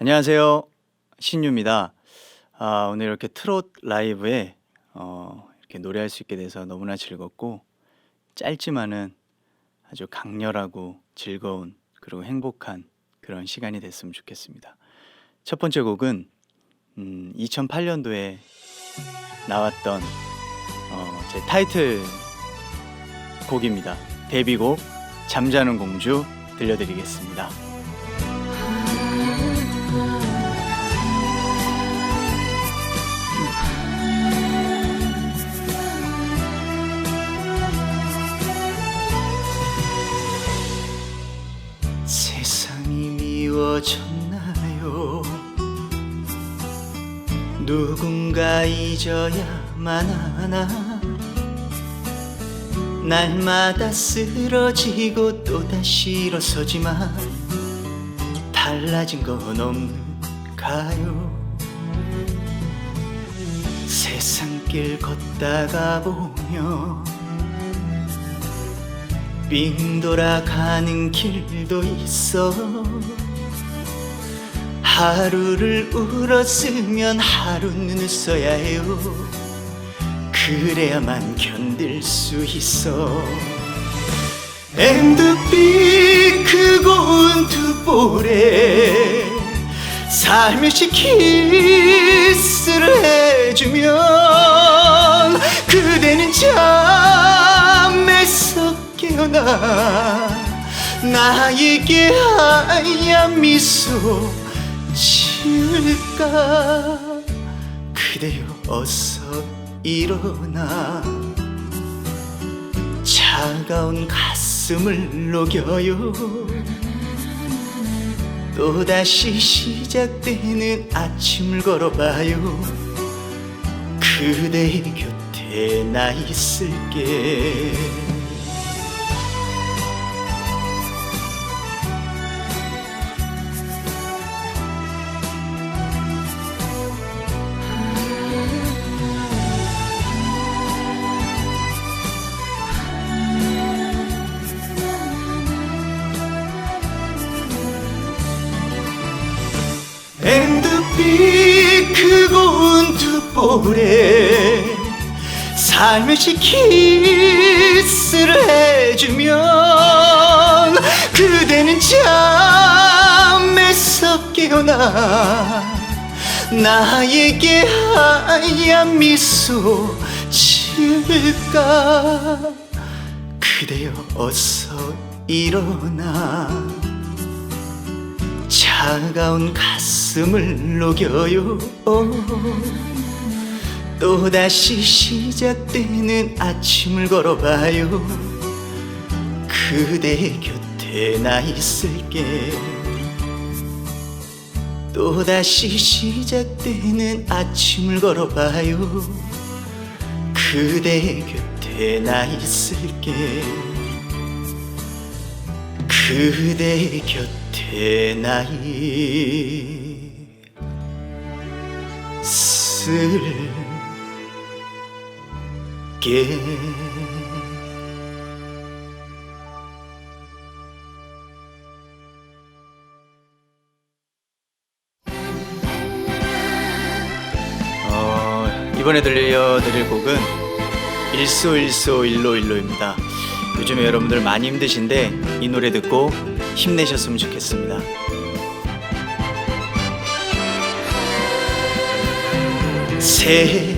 안녕하세요. 신유입니다. 아, 오늘 이렇게 트롯 라이브에 어, 이렇게 노래할 수 있게 돼서 너무나 즐겁고 짧지만은 아주 강렬하고 즐거운 그리고 행복한 그런 시간이 됐으면 좋겠습니다. 첫 번째 곡은 음, 2008년도에 나왔던 어, 제 타이틀 곡입니다. 데뷔곡 잠자는 공주 들려드리겠습니다. 세상이 미워졌나요? 누군가 잊어야만 하나? 날마다 쓰러지고 또다시 일어서지만 달라진 건 없는가요? 세상길 걷다가 보면 빙 돌아가는 길도 있어 하루를 울었으면 하루는 웃어야 해요. 그래야만 견딜 수 있어. 엔드빛 그 고운 두 볼에 살며시 키스를 해주면 그대는 잠에서 깨어나 나에게 하얀 미소 지을까? 그대여 어서 일어나. 차가운 가슴을 녹여요. 또다시 시작되는 아침을 걸어봐요. 그대 곁에 나 있을게 볼에 살며시 키스를 해주면 그대는 잠에서 깨어나 나에게 하얀 미소 지을까? 그대여 어서 일어나. 차가운 가슴을 녹여요 또다시 시작되는 아침을 걸어봐요. 그대 곁에 나 있을게. 또다시 시작되는 아침을 걸어봐요. 그대 곁에 나 있을게. 그대 곁에 나 있을게 어, 이번에 들려드릴 곡은 일소 일소 일로 일로입니다. 요즘에 여러분들 많이 힘드신데 이 노래 듣고 힘내셨으면 좋겠습니다. 세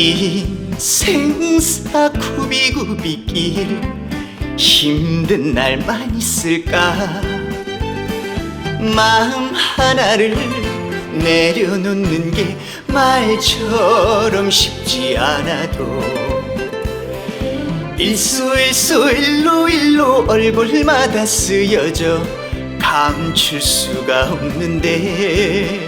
인생사 구비구비길 힘든 날만 있을까? 마음 하나를 내려놓는 게 말처럼 쉽지 않아도 일소일소 일로 일로 얼굴마다 쓰여져 감출 수가 없는데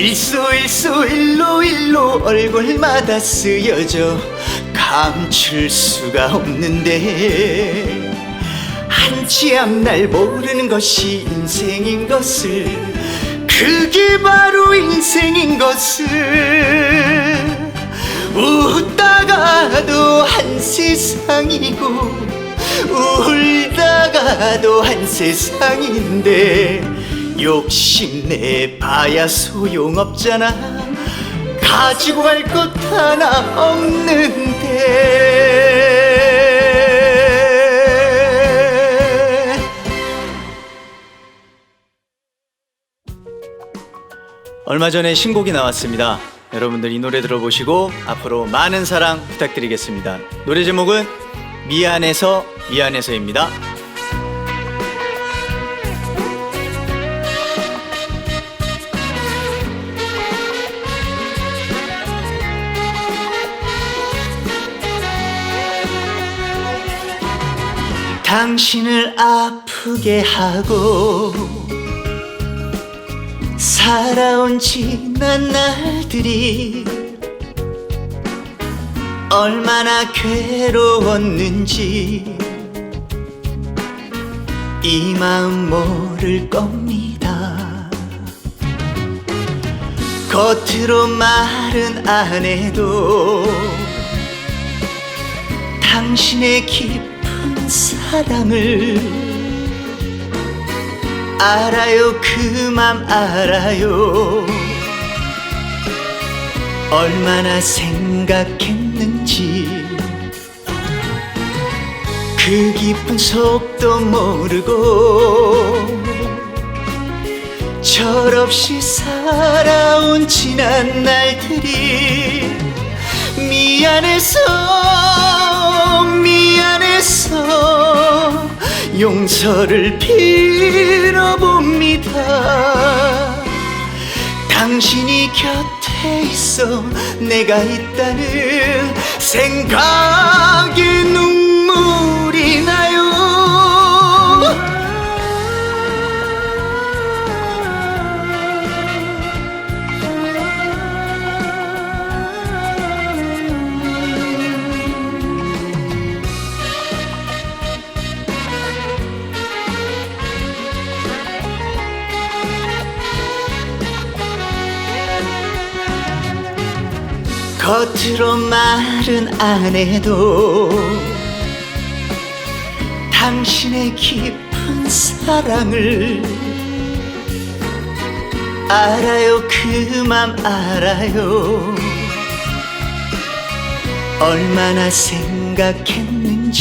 일소 일소 일로 일로 얼굴마다 쓰여져 감출 수가 없는데 한치 앞날 모르는 것이 인생인 것을 그게 바로 인생인 것을 웃다가도 한 세상이고 울다가도 한 세상인데 욕심내 봐야 소용없잖아 가지고 갈 것 하나 없는데 얼마 전에 신곡이 나왔습니다. 여러분들 이 노래 들어보시고 앞으로 많은 사랑 부탁드리겠습니다. 노래 제목은 미안해서 미안해서입니다. 당신을 아프게 하고 살아온 지난 날들이 얼마나 괴로웠는지 이 마음 모를 겁니다. 겉으로 말은 안 해도 당신의 깊은 사랑을 알아요 그 맘 알아요. 얼마나 생각했는지 그 깊은 속도 모르고 철없이 살아온 지난 날들이 미안해서 미안해서 용서를 빌어봅니다. 당신이 곁에 있어 내가 있다는 생각에 눈 겉으로 말은 안 해도 당신의 깊은 사랑을 알아요 그 맘 알아요. 얼마나 생각했는지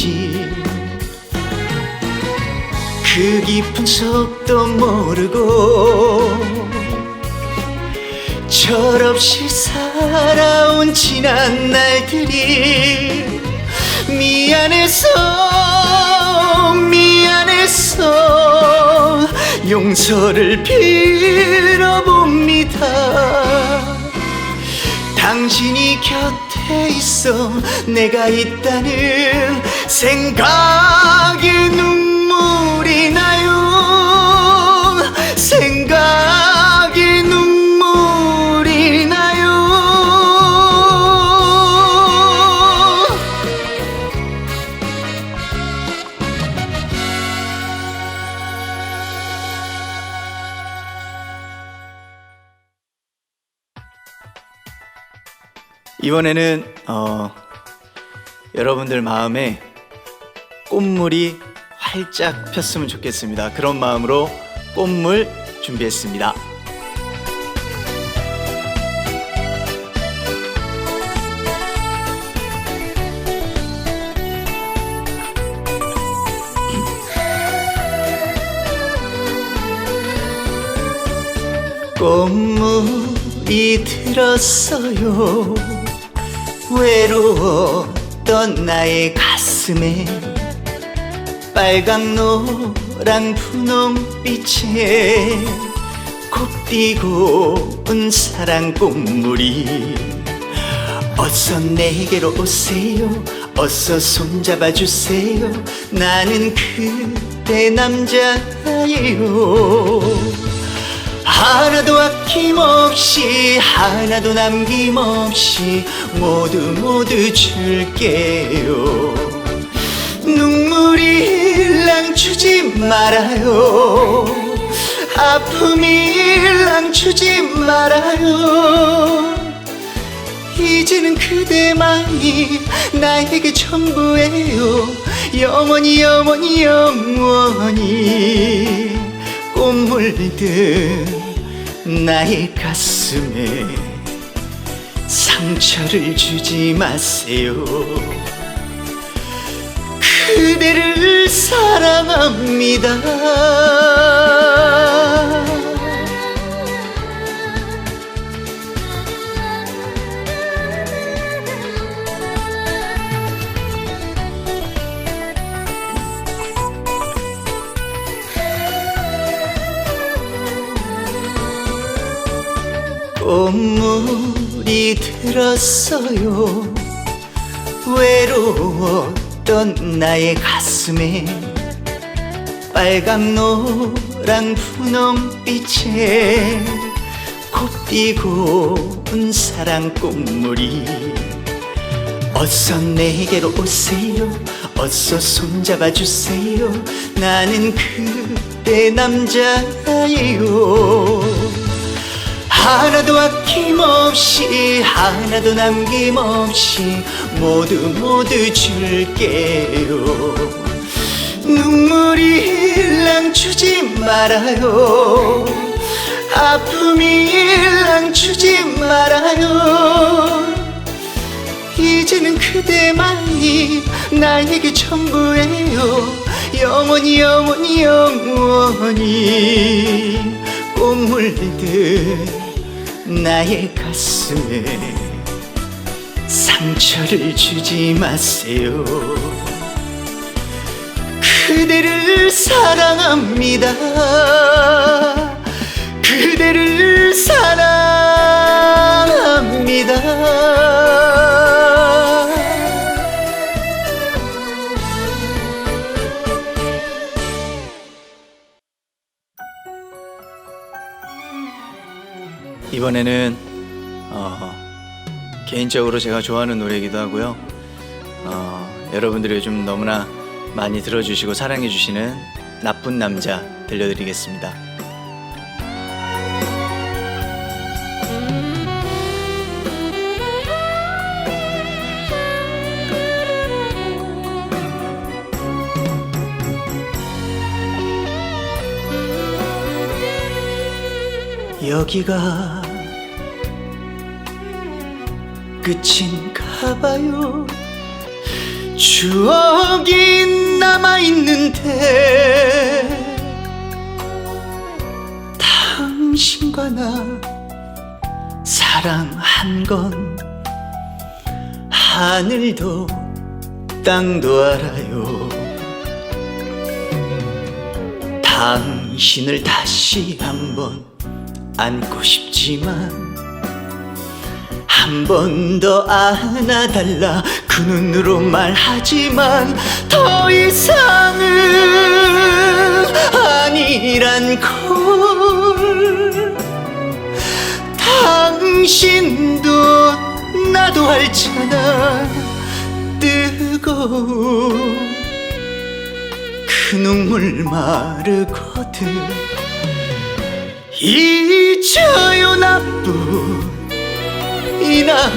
그 깊은 속도 모르고 철없이 살아온 지난 날들이 미안해서 미안해서 용서를 빌어봅니다. 당신이 곁에 있어 내가 있다는 생각에 눈 이번에는 어 여러분들 마음에 꽃물이 활짝 폈으면 좋겠습니다. 그런 마음으로 꽃물 준비했습니다. 꽃물이 들었어요 외로웠던 나의 가슴에 빨강 노랑 분홍빛에 곱디고 온 사랑 꽃물이 어서 내게로 오세요. 어서 손잡아 주세요. 나는 그대 남자예요 하나도 아낌없이 하나도 남김없이 모두 모두 줄게요. 눈물이 일랑 주지 말아요. 아픔이 일랑 주지 말아요. 이제는 그대만이 나에게 전부예요. 영원히 영원히 영원히 꽃물 든 나의 가슴에 상처를 주지 마세요. 그대를 사랑합니다 들었어요. 외로웠던 나의 가슴에 빨강 노랑 분홍빛에 곱디고 온 사랑 꽃물이 어서 내게로 오세요. 어서 손잡아 주세요. 나는 그대 남자예요 하나도 아낌없이 하나도 남김없이 모두 모두 줄게요. 눈물이 일랑 주지 말아요. 아픔이 일랑 주지 말아요. 이제는 그대만이 나에게 전부예요. 영원히 영원히 영원히 꽃물 든 나의 가슴에 상처를 주지 마세요. 그대를 사랑합니다. 그대를 사랑합니다 이번에는 어, 개인적으로 제가 좋아하는 노래이기도 하고요. 어, 여러분들이 요즘 너무나 많이 들어주시고 사랑해주시는 나쁜 남자 들려드리겠습니다. 여기가 끝인가 봐요. 추억이 남아있는데 당신과 나 사랑한 건 하늘도 땅도 알아요. 당신을 다시 한번 안고 싶지만 한 번 더 안아달라. 그 눈으로 말하지만 더 이상은 아니란 걸. 당신도 나도 알잖아. 뜨거운 그 눈물 마르거든. 잊어요 나쁜 이 남자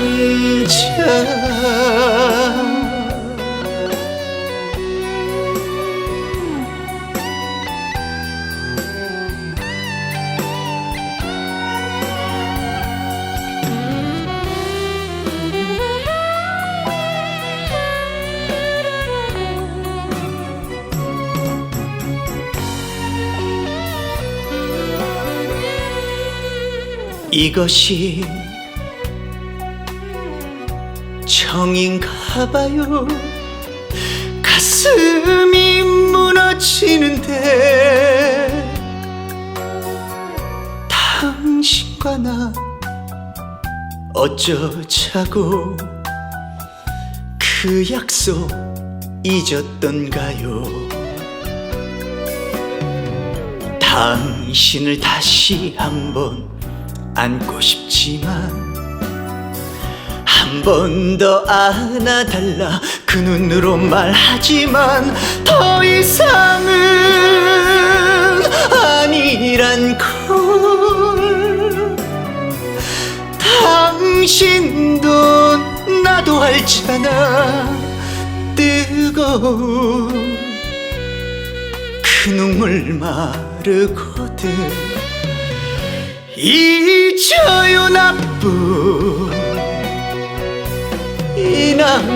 이것이 정인가 봐요. 가슴이 무너지는데 당신과 나 어쩌자고 그 약속 잊었던가요? 당신을 다시 한번 안고 싶지만 한 번 더 안아달라. 그 눈으로 말하지만 더 이상은 아니란 걸. 당신도 나도 알잖아. 뜨거운 그 눈물 마르거든. 잊어요 나쁜 이 남자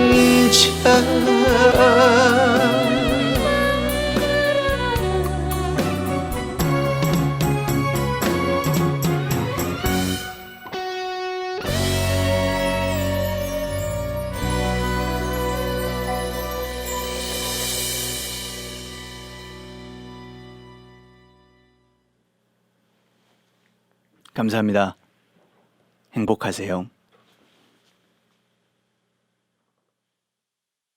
감사합니다. 행복하세요.